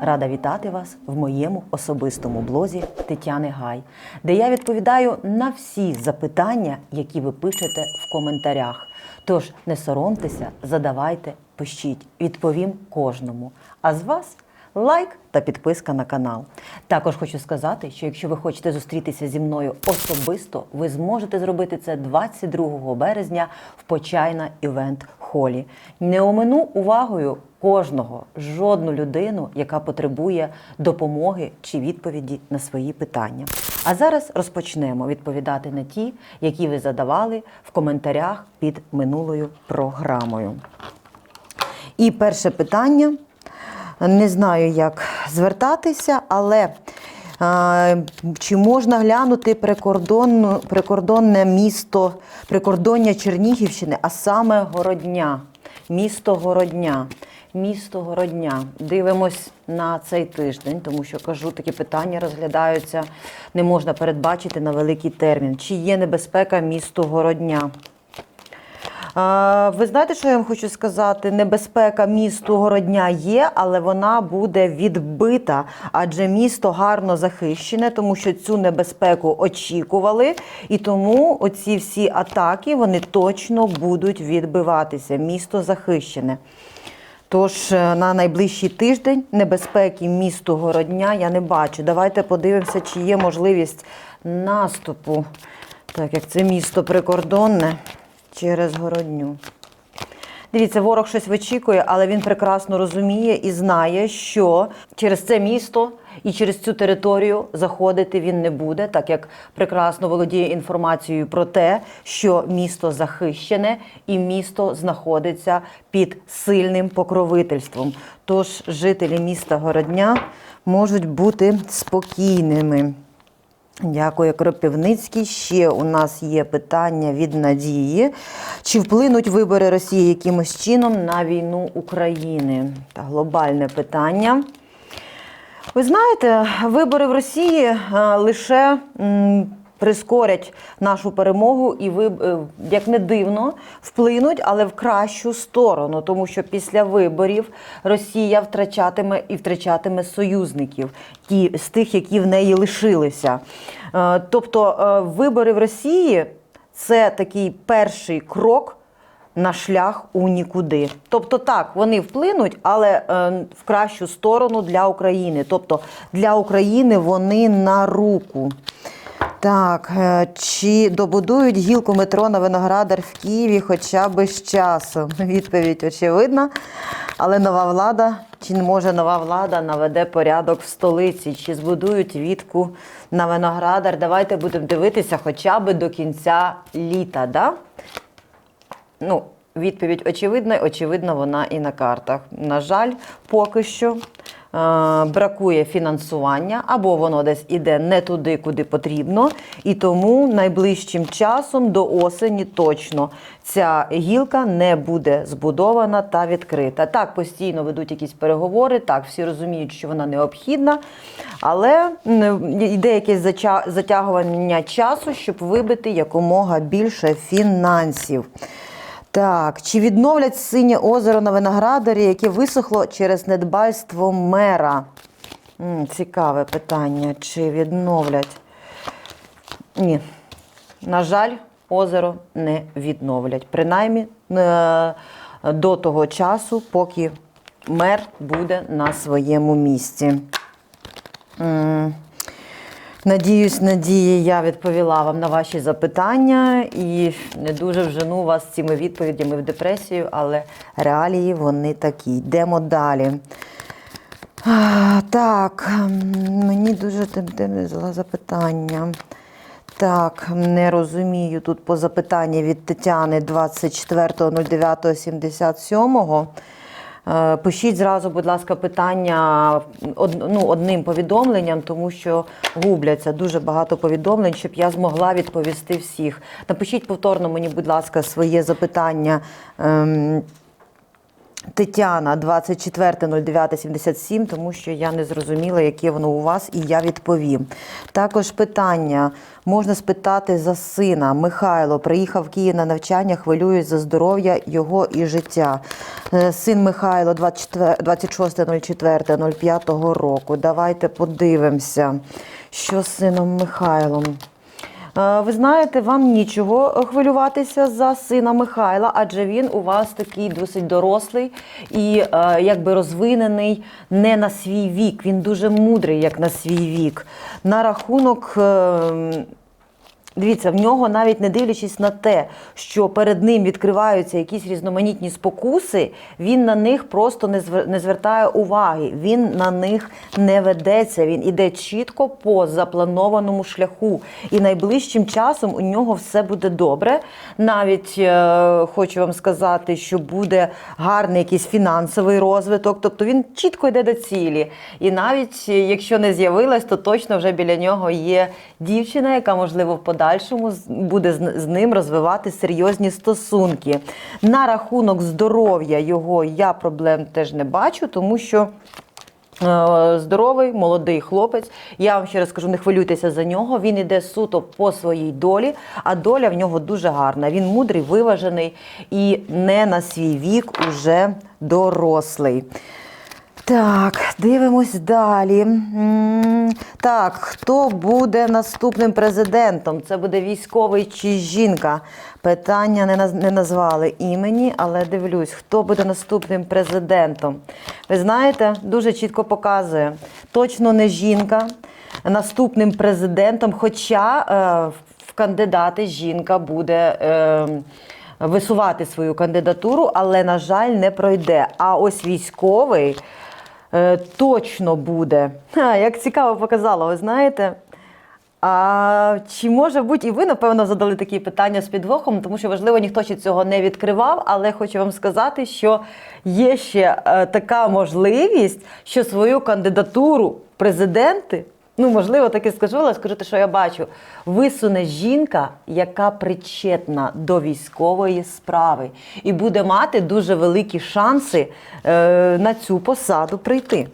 Рада вітати вас в моєму особистому блозі Тетяни Гай, де я відповідаю на всі запитання, які ви пишете в коментарях. Тож не соромтеся, задавайте, пишіть, відповім кожному. А з вас лайк та підписка на канал. Також хочу сказати, що якщо ви хочете зустрітися зі мною особисто, ви зможете зробити це 22 березня в Почайна івент холі. Не омину увагою кожного, жодну людину, яка потребує допомоги чи відповіді на свої питання. А зараз розпочнемо відповідати на ті, які ви задавали в коментарях під минулою програмою. І перше питання. Не знаю, як звертатися, але е, чи можна глянути прикордонну, прикордонне місто, прикордоння Чернігівщини, а саме Городня. Місто Городня. Місто Городня. Дивимось на цей тиждень, тому що кажу, такі питання розглядаються, не можна передбачити на великий термін. Чи є небезпека місту Городня? Ви знаєте, що я вам хочу сказати? Небезпека місту Городня є, але вона буде відбита, адже місто гарно захищене, тому що цю небезпеку очікували, і тому оці всі атаки вони точно будуть відбиватися. Місто захищене. Тож е, на найближчий тиждень небезпеки місту Городня я не бачу. Давайте подивимося, чи є можливість наступу, так як це місто прикордонне через Городню. Дивіться, ворог щось вичікує, але він прекрасно розуміє і знає, що через це місто і через цю територію заходити він не буде, так як прекрасно володіє інформацією про те, що місто захищене і місто знаходиться під сильним покровительством. Тож жителі міста Городня можуть бути спокійними. Дякую, Кропівницький. Ще у нас є питання від Надії. Чи вплинуть вибори Росії якимось чином на війну України? Та глобальне питання. Ви знаєте, вибори в Росії е, лише прискорять нашу перемогу і ви, е, як не дивно, вплинуть, але в кращу сторону, тому що після виборів Росія втрачатиме і втрачатиме союзників, ті з тих, які в неї лишилися. Е, Тобто е, вибори в Росії це такий перший крок на шлях у нікуди. Тобто так, вони вплинуть, але в кращу сторону для України. Тобто для України вони на руку. Так, е, чи добудують гілку метро на Виноградар в Києві хоча б з часу? Відповідь очевидна. Але нова влада, чи може нова влада наведе порядок в столиці? Чи збудують вітку на Виноградар? Давайте будемо дивитися хоча б до кінця літа. Да? Ну, відповідь очевидна, і очевидно, вона і на картах. На жаль, поки що е, бракує фінансування, або воно десь іде не туди, куди потрібно. І тому найближчим часом до осені точно ця гілка не буде збудована та відкрита. Так, постійно ведуть якісь переговори, так, всі розуміють, що вона необхідна, але йде якесь затягування часу, щоб вибити якомога більше фінансів. Так, чи відновлять синє озеро на Виноградарі, яке висохло через недбальство мера? М, цікаве питання. Чи відновлять? Ні. На жаль, озеро не відновлять. Принаймні е, до того часу, поки мер буде на своєму місці. Надіюсь, Надії, я відповіла вам на ваші запитання і не дуже вжену вас цими відповідями в депресію, але реалії вони такі. Йдемо далі. А, Так, мені дуже запитання. Так, не розумію тут по запитанні від Тетяни 24.09.77. Е, Пишіть зразу, будь ласка, питання ну, одним повідомленням, тому що губляться дуже багато повідомлень, щоб я змогла відповісти всіх. Напишіть повторно мені, будь ласка, своє запитання ем, Тетяна 24.09.77, тому що я не зрозуміла, яке воно у вас, і я відповім. Також питання можна спитати за сина. Михайло приїхав в Київ на навчання, хвилююсь за здоров'я його і життя. Е, Син Михайло 24 26.04.05 року. Давайте подивимося, що з сином Михайлом. Е, Ви знаєте, вам нічого хвилюватися за сина Михайла, адже він у вас такий досить дорослий і е, якби розвинений не на свій вік. Він дуже мудрий, як на свій вік. На рахунок. Дивіться, в нього навіть не дивлячись на те, що перед ним відкриваються якісь різноманітні спокуси, він на них просто не звертає уваги. Він на них не ведеться. Він іде чітко по запланованому шляху. І найближчим часом у нього все буде добре. Навіть е, хочу вам сказати, що буде гарний якийсь фінансовий розвиток. Тобто він чітко йде до цілі. І навіть якщо не з'явилась, то точно вже біля нього є дівчина, яка можливо в подальшому буде з ним розвивати серйозні стосунки. На рахунок здоров'я його я проблем теж не бачу, тому що. е, Здоровий, молодий хлопець. Я вам ще раз кажу, не хвилюйтеся за нього. Він іде суто по своїй долі, а доля в нього дуже гарна. Він мудрий, виважений і не на свій вік уже дорослий. Так, дивимось далі. Так, хто буде наступним президентом? Це буде військовий чи жінка? Питання не, назвали імені, але дивлюсь, хто буде наступним президентом. Ви знаєте, дуже чітко показує. Точно не жінка наступним президентом, хоча е, в кандидати жінка буде. Е, Висувати свою кандидатуру, але, на жаль, не пройде. А ось військовий точно буде. А, як цікаво показало, ви знаєте. А чи може бути, і ви, напевно, задали такі питання з підвохом, тому що важливо, ніхто ще цього не відкривав, але хочу вам сказати, що є ще е, така можливість, що свою кандидатуру президенти, ну можливо, так і скажу, але скажу те, що я бачу, висуне жінка, яка причетна до військової справи, і буде мати дуже великі шанси е, на цю посаду прийти.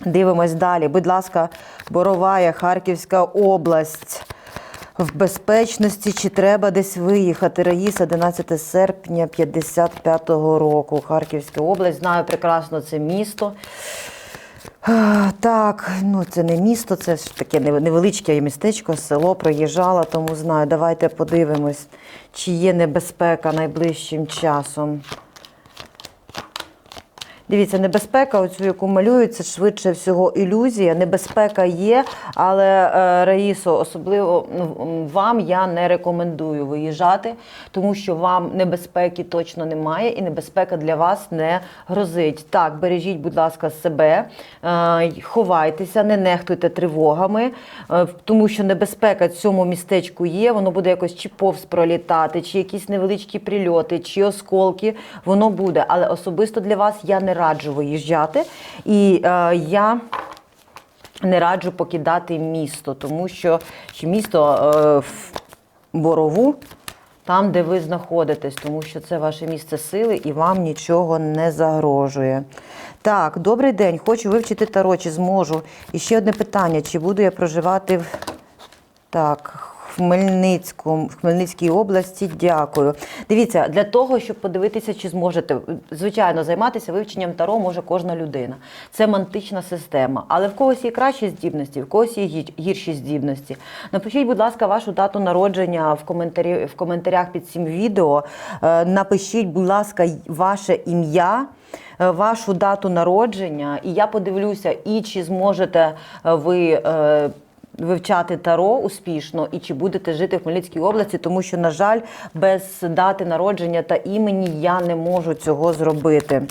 Дивимось далі. Будь ласка, Боровая, Харківська область. В безпечності чи треба десь виїхати? Раїса, 11 серпня 55-го року. Харківська область. Знаю прекрасно це місто. Так, ну це не місто, це ж таке невеличке містечко, село проїжджала, тому знаю. Давайте подивимось, чи є небезпека найближчим часом. Дивіться, небезпека, оцю, яку малюють, це швидше всього ілюзія. Небезпека є, але е, Раїсо, особливо ну, вам я не рекомендую виїжджати, тому що вам небезпеки точно немає, і небезпека для вас не грозить. Так, бережіть, будь ласка, себе, е, ховайтеся, не нехтуйте тривогами, е, тому що небезпека цьому містечку є. Воно буде якось чи повз пролітати, чи якісь невеличкі прильоти, чи осколки. Воно буде. Але особисто для вас я не раджу виїжджати. І е, я. Не раджу покидати місто, тому що місто е, в Борову, там, де ви знаходитесь, тому що це ваше місце сили і вам нічого не загрожує. Так, добрий день. Хочу вивчити таро, чи зможу. І ще одне питання: чи буду я проживати в так, Хмельницькому, в Хмельницькій області. Дякую. Дивіться, для того, щоб подивитися, чи зможете, звичайно, займатися вивченням таро може кожна людина. Це мантична система. Але в когось є кращі здібності, в когось є гірші здібності. Напишіть, будь ласка, вашу дату народження в, коментарі, в коментарях під цим відео. Е, Напишіть, будь ласка, ваше ім'я. е, Вашу дату народження, і я подивлюся, і чи зможете е, ви вивчати таро успішно і чи будете жити в Хмельницькій області, тому що, на жаль, без дати народження та імені я не можу цього зробити.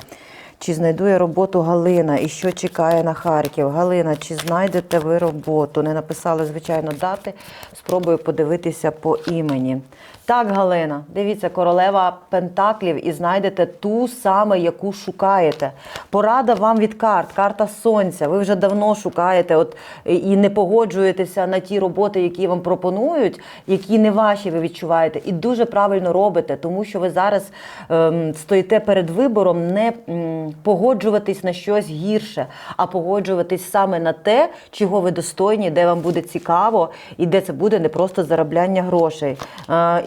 Чи знайду я роботу Галина? І що чекає на Харків? Галина, чи знайдете ви роботу? Не написали, звичайно, дати. Спробую подивитися по імені. Так, Галина, дивіться, королева Пентаклів і знайдете ту саме, яку шукаєте. Порада вам від карт, карта сонця. Ви вже давно шукаєте от, і не погоджуєтеся на ті роботи, які вам пропонують, які не ваші, ви відчуваєте. І дуже правильно робите, тому що ви зараз ем, стоїте перед вибором не м, погоджуватись на щось гірше, а погоджуватись саме на те, чого ви достойні, де вам буде цікаво, і де це буде не просто заробляння грошей.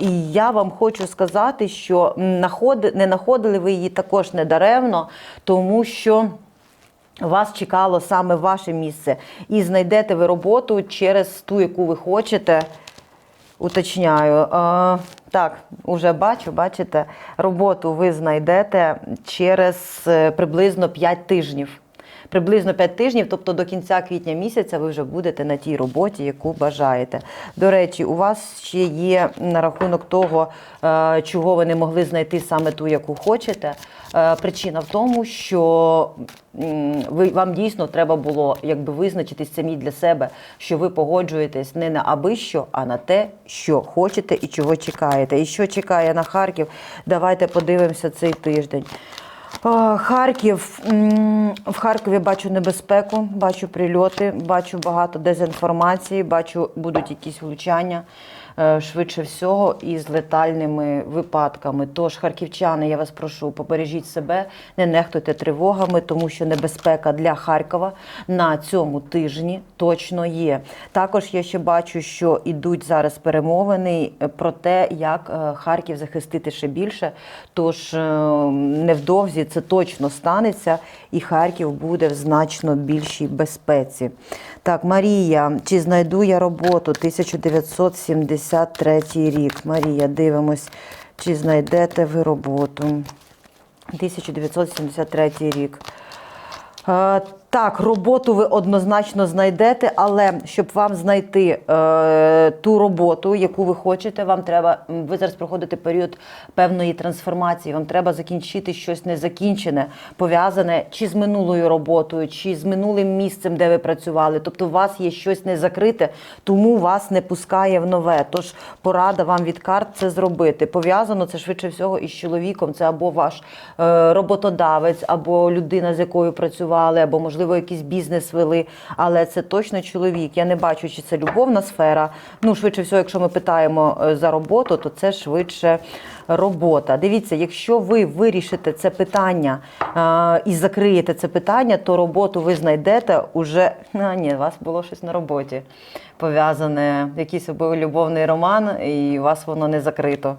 І я вам хочу сказати, що не знаходили ви її також недаремно, тому що. Вас чекало саме ваше місце, і знайдете ви роботу через ту, яку ви хочете. Уточняю. Е, так, уже бачу, бачите, роботу ви знайдете через е, приблизно 5 тижнів. Приблизно 5 тижнів, тобто до кінця квітня місяця ви вже будете на тій роботі, яку бажаєте. До речі, у вас ще є на рахунок того, е, чого ви не могли знайти саме ту, яку хочете. Е, Причина в тому, що ви вам дійсно треба було якби визначитись самі для себе, що ви погоджуєтесь не на аби що, а на те, що хочете і чого чекаєте. І що чекає на Харків? Давайте подивимося цей тиждень. Е, Харків в Харкові бачу небезпеку, бачу прильоти, бачу багато дезінформації, бачу будуть якісь влучання. Е, Швидше всього із летальними випадками. Тож, харківчани, я вас прошу, побережіть себе, не нехтуйте тривогами, тому що небезпека для Харкова на цьому тижні точно є. Також я ще бачу, що ідуть зараз перемовини про те, як е, Харків захистити ще більше. Тож е, невдовзі це точно станеться, і Харків буде в значно більшій безпеці. Так, Марія, чи знайду я роботу 1973 рік? Марія, дивимось, чи знайдете ви роботу? 1973 рік. Так, роботу ви однозначно знайдете, але щоб вам знайти е, ту роботу, яку ви хочете, вам треба. Ви зараз проходите період певної трансформації. Вам треба закінчити щось незакінчене, пов'язане чи з минулою роботою, чи з минулим місцем, де ви працювали. Тобто, у вас є щось не закрите, тому вас не пускає в нове. Тож порада вам від карт це зробити. Пов'язано це швидше всього із чоловіком. Це або ваш е, роботодавець, або людина, з якою працювали, або можливо якийсь бізнес вели. Але це точно чоловік. Я не бачу, чи це любовна сфера. Ну, швидше всього, якщо ми питаємо е, за роботу, то це швидше робота. Дивіться, якщо ви вирішите це питання е, і закриєте це питання, то роботу ви знайдете уже. А, ні, у вас було щось на роботі пов'язане, якийсь був любовний роман, і у вас воно не закрито.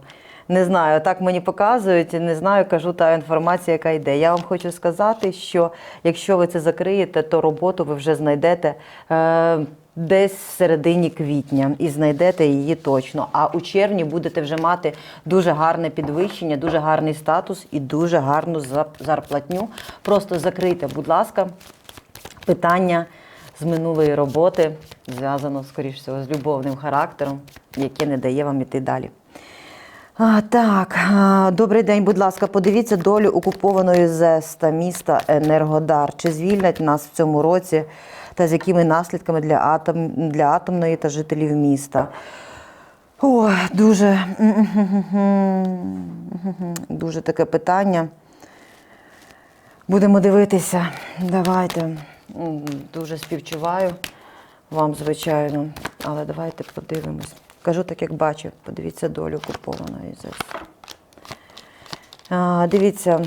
Не знаю, так мені показують, не знаю, кажу та інформація, яка йде. Я вам хочу сказати, що якщо ви це закриєте, то роботу ви вже знайдете е, десь в середині квітня і знайдете її точно. А у червні будете вже мати дуже гарне підвищення, дуже гарний статус і дуже гарну зарплатню. Просто закрийте, будь ласка, питання з минулої роботи, зв'язано, скоріш всього, з любовним характером, яке не дає вам іти далі. А, так, добрий день, будь ласка, подивіться долю окупованої ЗЕС та міста Енергодар. Чи звільнять нас в цьому році та з якими наслідками для, атом, для атомної та жителів міста? О, дуже, дуже таке питання. Будемо дивитися. Давайте. Дуже співчуваю вам, звичайно. Але давайте подивимось. Кажу так, як бачу. Подивіться долю окупованої ЗЕС. Дивіться,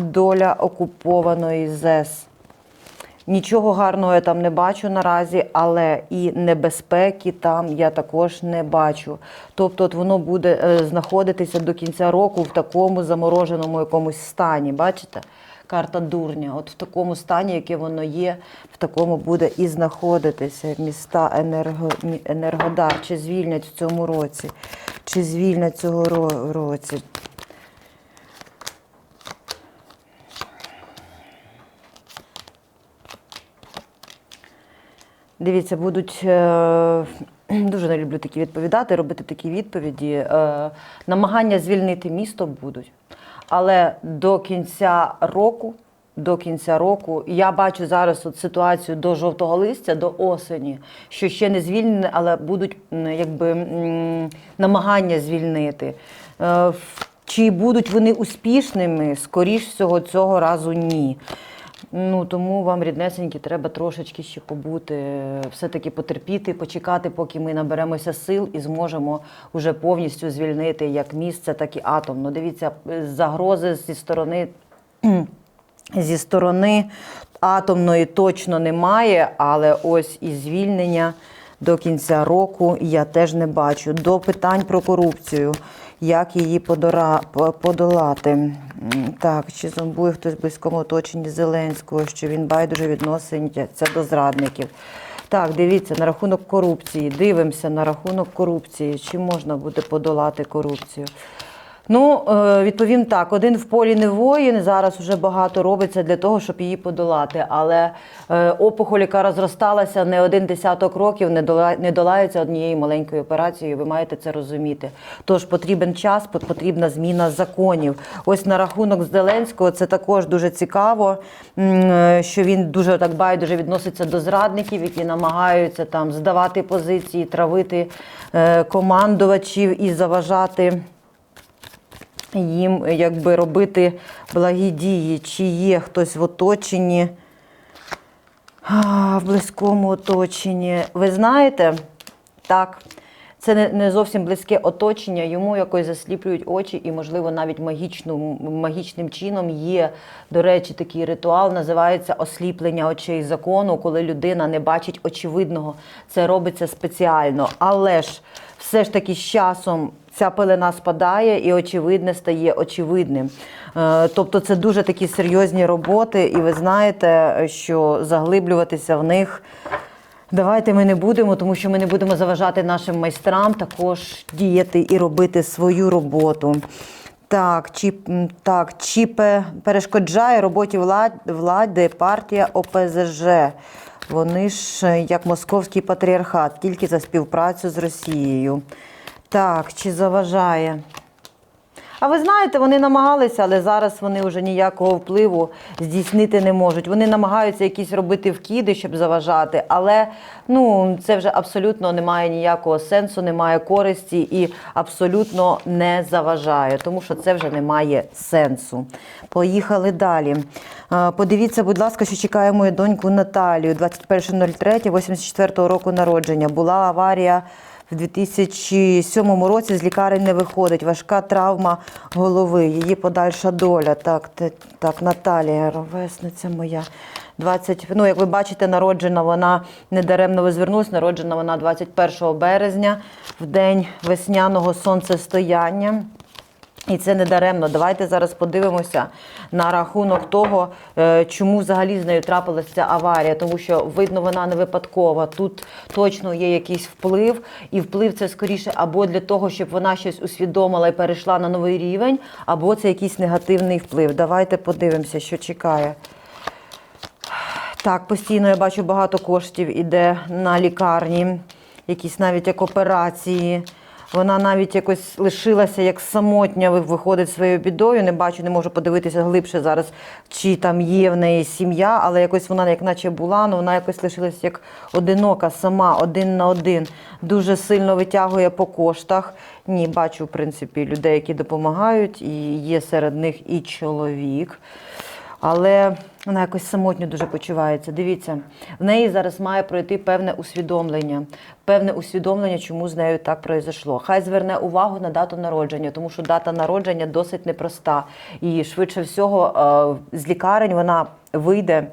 доля окупованої ЗЕС. Нічого гарного я там не бачу наразі, але і небезпеки там я також не бачу. Тобто, от воно буде е, знаходитися до кінця року в такому замороженому якомусь стані. Бачите? Карта дурня. От в такому стані, яке воно є, в такому буде і знаходитися міста енерго, Енергодар. Чи звільнять в цьому році, чи звільнять цього році. Дивіться, будуть е, дуже не люблю такі відповідати, робити такі відповіді. Е, намагання звільнити місто будуть. Але до кінця року до кінця року. Я бачу зараз от ситуацію до жовтого листя, до осені, що ще не звільнені, але будуть якби намагання звільнити. Е, Чи будуть вони успішними? Скоріш всього, цього разу ні. Ну тому вам, ріднесенькі, треба трошечки ще побути, все-таки потерпіти, почекати, поки ми наберемося сил і зможемо вже повністю звільнити як місце, так і атом. Ну, дивіться, загрози зі сторони зі сторони атомної точно немає, але ось і звільнення до кінця року я теж не бачу. До питань про корупцію, як її подора, по- подолати. Так, чи зомбує хтось в близькому оточенні Зеленського, що він байдуже відноситься до зрадників. Так, дивіться, на рахунок корупції. Дивимося на рахунок корупції. Чи можна буде подолати корупцію? Ну, е, відповім так: один в полі не воїн. Зараз вже багато робиться для того, щоб її подолати. Але е, опухоль, яка розросталася не один десяток років, не дола- не долається однією маленькою операцією. Ви маєте це розуміти. Тож потрібен час, потрібна зміна законів. Ось на рахунок Зеленського це також дуже цікаво, е, що він дуже так байдуже відноситься до зрадників, які намагаються там здавати позиції, травити командувачів і заважати їм якби робити благі дії, чи є хтось в оточенні, в близькому оточенні. Ви знаєте, так, це не, не зовсім близьке оточення, йому якось засліплюють очі, і, можливо, навіть магічну, магічним чином є, до речі, такий ритуал, називається осліплення очей закону, коли людина не бачить очевидного. Це робиться спеціально. Але ж все ж таки з часом ця пелена спадає і очевидне стає очевидним. Е, Тобто це дуже такі серйозні роботи, і ви знаєте, що заглиблюватися в них. Давайте ми не будемо, тому що ми не будемо заважати нашим майстрам також діяти і робити свою роботу. Так, чи, так, чи перешкоджає роботі влад, влади партія ОПЗЖ. Вони ж е, як московський патріархат, тільки за співпрацю з Росією. Так, чи заважає? А ви знаєте, вони намагалися, але зараз вони вже ніякого впливу здійснити не можуть. Вони намагаються якісь робити вкиди, щоб заважати, але ну це вже абсолютно не має ніякого сенсу, немає користі і абсолютно не заважає, тому що це вже не має сенсу. Поїхали далі. Подивіться, будь ласка, що чекає мою доньку Наталію 21.03, 84 року народження. Була аварія. В 2007 році з лікарень не виходить. Важка травма голови, її подальша доля. Так, так, Наталія, ровесниця моя. 20, ну, як ви бачите, народжена вона недаремно ви звернулись, народжена вона 21 березня, в день весняного сонцестояння. І це не даремно. Давайте зараз подивимося на рахунок того, е, чому взагалі з нею трапилася аварія. Тому що видно, вона не випадкова. Тут точно є якийсь вплив, і вплив це скоріше або для того, щоб вона щось усвідомила і перейшла на новий рівень, або це якийсь негативний вплив. Давайте подивимося, що чекає. Так, постійно я бачу багато коштів іде на лікарні, якісь навіть як операції. Вона навіть якось лишилася як самотня, виходить своєю бідою. Не бачу, не можу подивитися глибше зараз, чи там є в неї сім'я, але якось вона як наче була, але вона якось лишилася як одинока, сама, один на один. Дуже сильно витягує по коштах. Ні, бачу, в принципі, людей, які допомагають, і є серед них і чоловік. Але вона якось самотньо дуже почувається. Дивіться, в неї зараз має пройти певне усвідомлення, певне усвідомлення, чому з нею так произошло. Хай зверне увагу на дату народження, тому що дата народження досить непроста. І швидше всього е, з лікарень вона вийде.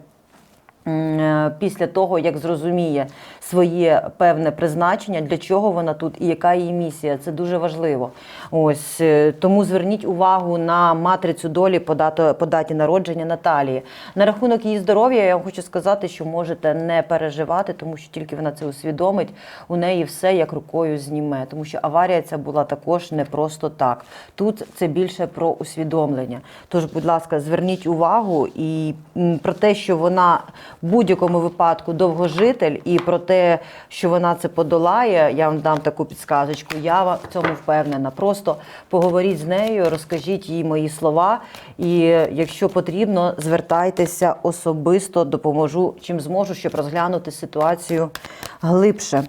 е, Після того, як зрозуміє своє певне призначення, для чого вона тут і яка її місія, це дуже важливо. Ось е, тому зверніть увагу на матрицю долі по, даті народження Наталії. На рахунок її здоров'я я вам хочу сказати, що можете не переживати, тому що тільки вона це усвідомить, у неї все як рукою зніме. Тому що аварія ця була також не просто так. Тут це більше про усвідомлення. Тож, будь ласка, зверніть увагу і про те, що вона в будь-якому випадку довгожитель, і про те, що вона це подолає, я вам дам таку підсказочку. Я в цьому впевнена. Просто поговоріть з нею, розкажіть їй мої слова. І якщо потрібно, звертайтеся особисто, допоможу чим зможу, щоб розглянути ситуацію глибше.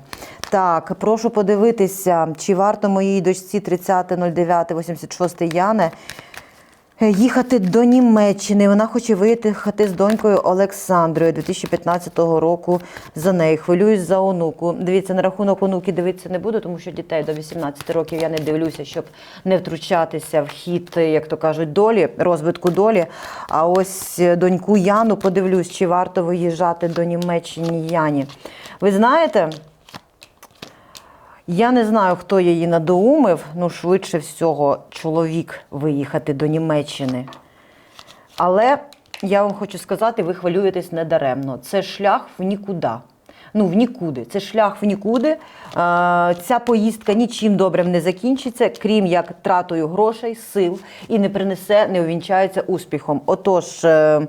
Так, прошу подивитися, чи варто моїй дочці 30.09.86 Яне їхати до Німеччини. Вона хоче виїхати з донькою Олександрою 2015 року за неї. Хвилююсь за онуку. Дивіться, на рахунок онуки дивитися не буду, тому що дітей до 18 років я не дивлюся, щоб не втручатися в хід, як то кажуть, долі, розвитку долі. А ось е, доньку Яну подивлюсь, чи варто виїжджати до Німеччини Яні. Ви знаєте? Я не знаю, хто її надоумив, ну швидше всього, чоловік виїхати до Німеччини. Але я вам хочу сказати, ви хвилюєтесь недаремно. Це шлях в нікуди. Ну, в нікуди. Це шлях в нікуди. Е, Ця поїздка нічим добрим не закінчиться, крім як тратою грошей, сил і не принесе, не увінчається успіхом. Отож, е,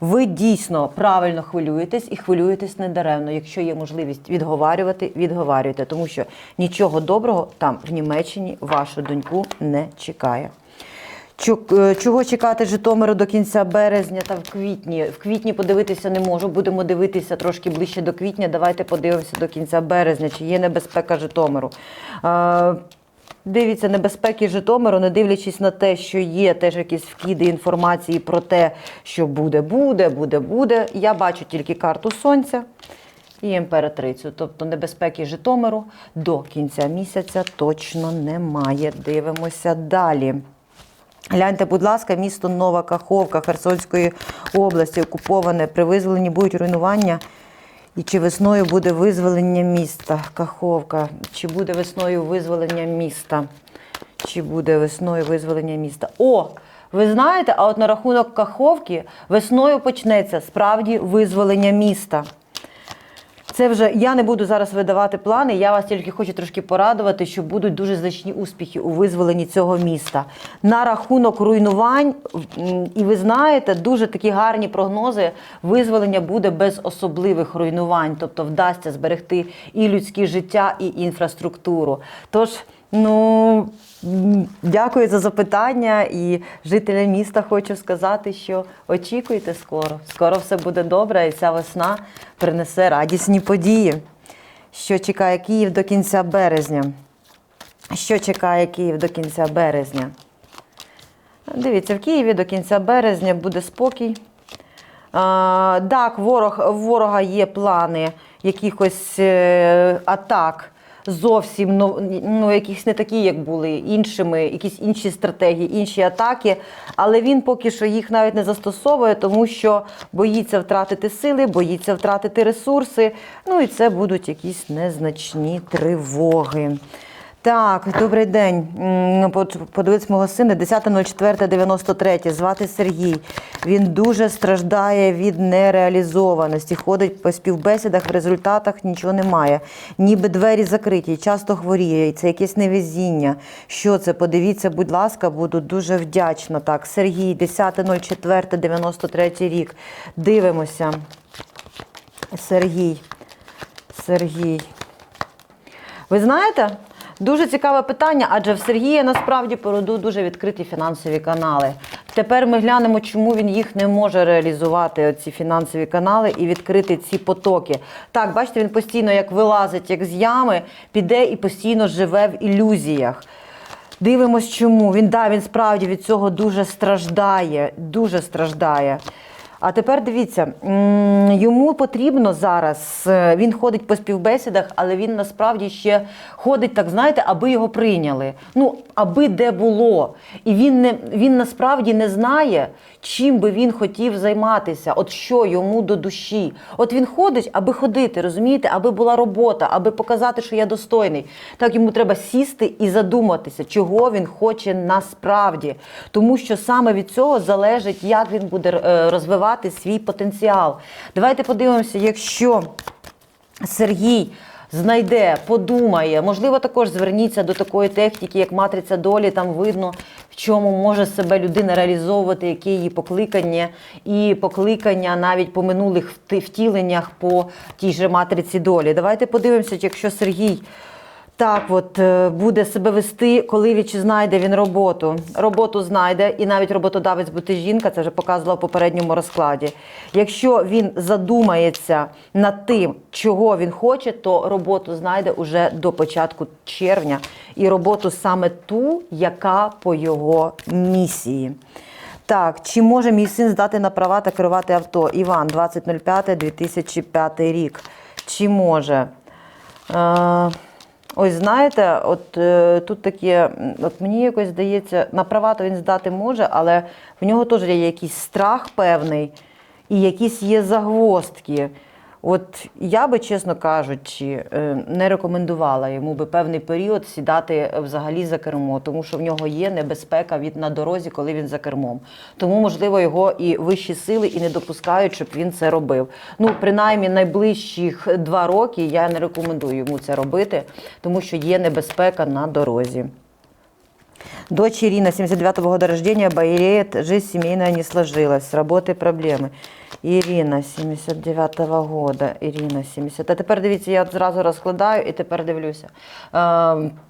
ви дійсно правильно хвилюєтесь і хвилюєтесь недаремно. Якщо є можливість відговарювати, відговарюйте, тому що нічого доброго там в Німеччині вашу доньку не чекає. Е, Чого чекати Житомиру до кінця березня та в квітні? В квітні подивитися не можу. Будемо дивитися трошки ближче до квітня. Давайте подивимося до кінця березня, чи є небезпека Житомиру. Дивіться небезпеки Житомиру, не дивлячись на те, що є теж якісь вкиди інформації про те, що буде, буде, буде, буде. Я бачу тільки карту сонця і імператрицю. Тобто небезпеки Житомиру до кінця місяця точно немає. Дивимося далі. Гляньте, будь ласка, місто Нова Каховка Херсонської області окуповане. При визволенні будуть руйнування. І чи весною буде визволення міста? Каховка. Чи буде весною визволення міста? Чи буде весною визволення міста? О! Ви знаєте, а от на рахунок Каховки весною почнеться справді визволення міста. Це вже я не буду зараз видавати плани. Я вас тільки хочу трошки порадувати, що будуть дуже значні успіхи у визволенні цього міста. На рахунок руйнувань, і ви знаєте, дуже такі гарні прогнози. Визволення буде без особливих руйнувань, тобто вдасться зберегти і людське життя, і інфраструктуру. Тож. Ну, дякую за запитання. І жителям міста хочу сказати, що очікуйте скоро. Скоро все буде добре, і ця весна принесе радісні події. Що чекає Київ до кінця березня? Що чекає Київ до кінця березня? Дивіться, в Києві до кінця березня буде спокій. А, так, ворог, ворога є плани якихось е, атак. Зовсім ну, ну, якісь не такі, як були іншими, якісь інші стратегії, інші атаки. Але він поки що їх навіть не застосовує, тому що боїться втратити сили, боїться втратити ресурси. Ну і це будуть якісь незначні тривоги. Так, добрий день. М, под- Подивитись мого сина 10.04.93. Звати Сергій. Він дуже страждає від нереалізованості. Ходить по співбесідах, в результатах нічого немає. Ніби двері закриті, часто хворіє. Це якесь невезіння. Що це? Подивіться, будь ласка, буду дуже вдячна. Так, Сергій, 10.04.93 рік. Дивимося. Сергій. Сергій. Ви знаєте, дуже цікаве питання, адже в Сергія насправді породу дуже відкриті фінансові канали. Тепер ми глянемо, чому він їх не може реалізувати, ці фінансові канали, і відкрити ці потоки. Так, бачите, він постійно як вилазить, як з ями, піде і постійно живе в ілюзіях. Дивимось, чому. Він да, він справді від цього дуже страждає, дуже страждає. А тепер дивіться, йому потрібно зараз. е, Він ходить по співбесідах, але він насправді ще ходить, так знаєте, аби його прийняли. Ну, аби де було. І він не він насправді не знає, чим би він хотів займатися, от що йому до душі. От він ходить, аби ходити, розумієте, аби була робота, аби показати, що я достойний. Так йому треба сісти і задуматися, чого він хоче насправді. Тому що саме від цього залежить, як він буде е, розвивати свій потенціал. Давайте подивимося, якщо Сергій знайде, подумає. Можливо, також зверніться до такої техніки, як матриця долі. Там видно, в чому може себе людина реалізовувати, яке її покликання, і покликання навіть по минулих втіленнях по тій же матриці долі. Давайте подивимося, якщо Сергій. Так, от е, буде себе вести, коли він чи знайде він роботу. Роботу знайде, і навіть роботодавець бути жінка, це вже показувала в попередньому розкладі. Якщо він задумається над тим, чого він хоче, то роботу знайде уже до початку червня. І роботу саме ту, яка по його місії. Так, чи може мій син здати на права та керувати авто? Іван, 20.05.2005 рік. Чи може? Е, Ось знаєте, от е, тут таке, от мені якось здається, на права то він здати може, але в нього теж є якийсь страх певний і якісь є загвоздки. От я би, чесно кажучи, е, не рекомендувала йому би певний період сідати е, взагалі за кермо, тому що в нього є небезпека від на дорозі, коли він за кермом. Тому, можливо, його і вищі сили і не допускають, щоб він це робив. Ну, принаймні, найближчих два роки я не рекомендую йому це робити, тому що є небезпека на дорозі. Дочь Ирина, 79-го года рождения, болеет, жизнь семейная не сложилась, с работой проблемы. Ирина, 79-го года, Ірина, 70. А тепер дивіться, я зразу розкладаю і тепер дивлюся. Е,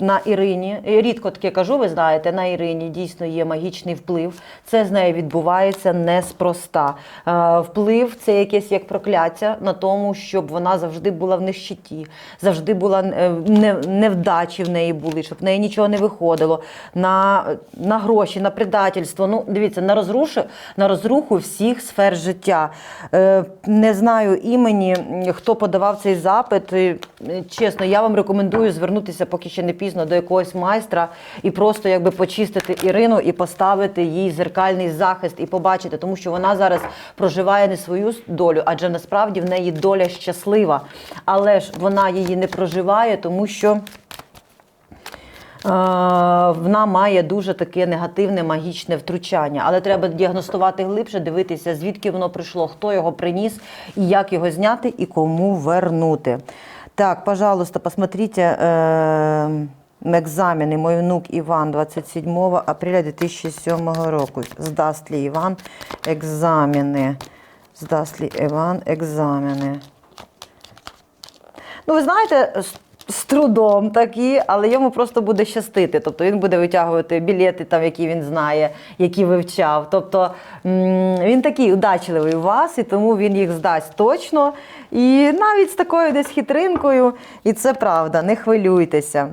на Ірині, рідко таке кажу, ви знаєте, на Ірині дійсно є магічний вплив. Це з нею відбувається неспроста. Е, вплив це якесь як прокляття на тому, щоб вона завжди була в нищеті, завжди була е, не, невдачі в неї були, щоб в неї нічого не виходило. На, на гроші, на предательство. Ну, дивіться, на розруху, на розруху всіх сфер життя. Е, не знаю імені, хто подавав цей запит. Е, Чесно, я вам рекомендую звернутися, поки ще не пізно, до якогось майстра і просто якби почистити Ірину і поставити їй зеркальний захист і побачити, тому що вона зараз проживає не свою долю, адже насправді в неї доля щаслива. Але ж вона її не проживає, тому що. Е, Вона має дуже таке негативне магічне втручання, але треба діагностувати глибше, дивитися, звідки воно прийшло, хто його приніс, і як його зняти, і кому вернути. Так, пожалуйста, посмотрите э, екзамени. Мой внук Іван 27 апреля 2007 року. Здасть ли Іван екзамени? Здасть ли Іван екзамени? Ну, ви знаєте, з, трудом такі, але йому просто буде щастити. Тобто він буде витягувати білети, там, які він знає, які вивчав. Тобто він такий удачливий у вас, і тому він їх здасть точно. І навіть з такою десь хитринкою, і це правда, не хвилюйтеся.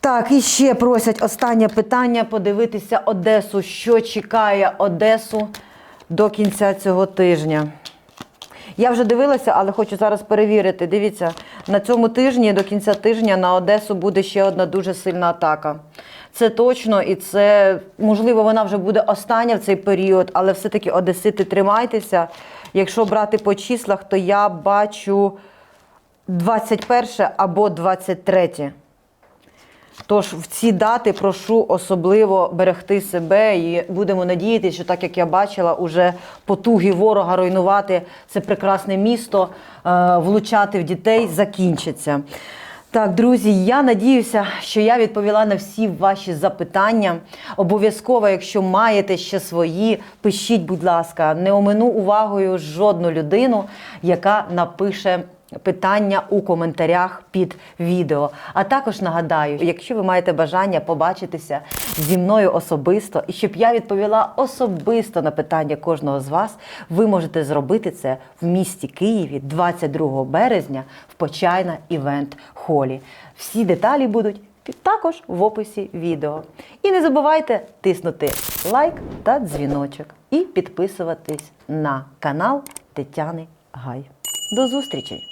Так, і ще просять останнє питання подивитися Одесу. Що чекає Одесу до кінця цього тижня? Я вже дивилася, але хочу зараз перевірити. Дивіться, на цьому тижні до кінця тижня на Одесу буде ще одна дуже сильна атака. Це точно, і це можливо вона вже буде остання в цей період, але все-таки Одесити, тримайтеся. Якщо брати по числах, то я бачу 21 або 23. Тож в ці дати прошу особливо берегти себе і будемо надіятися, що так як я бачила, уже потуги ворога руйнувати це прекрасне місто, е, влучати в дітей закінчаться. Так, друзі, я надіюся, що я відповіла на всі ваші запитання. Обов'язково, якщо маєте ще свої, пишіть, будь ласка, не омину увагою жодну людину, яка напише питання у коментарях під відео. А також нагадаю, якщо ви маєте бажання побачитися зі мною особисто і щоб я відповіла особисто на питання кожного з вас, ви можете зробити це в місті Києві 22 березня в Почайна Івент Холі. Всі деталі будуть також в описі відео. І не забувайте тиснути лайк та дзвіночок і підписуватись на канал Тетяни Гай. До зустрічі!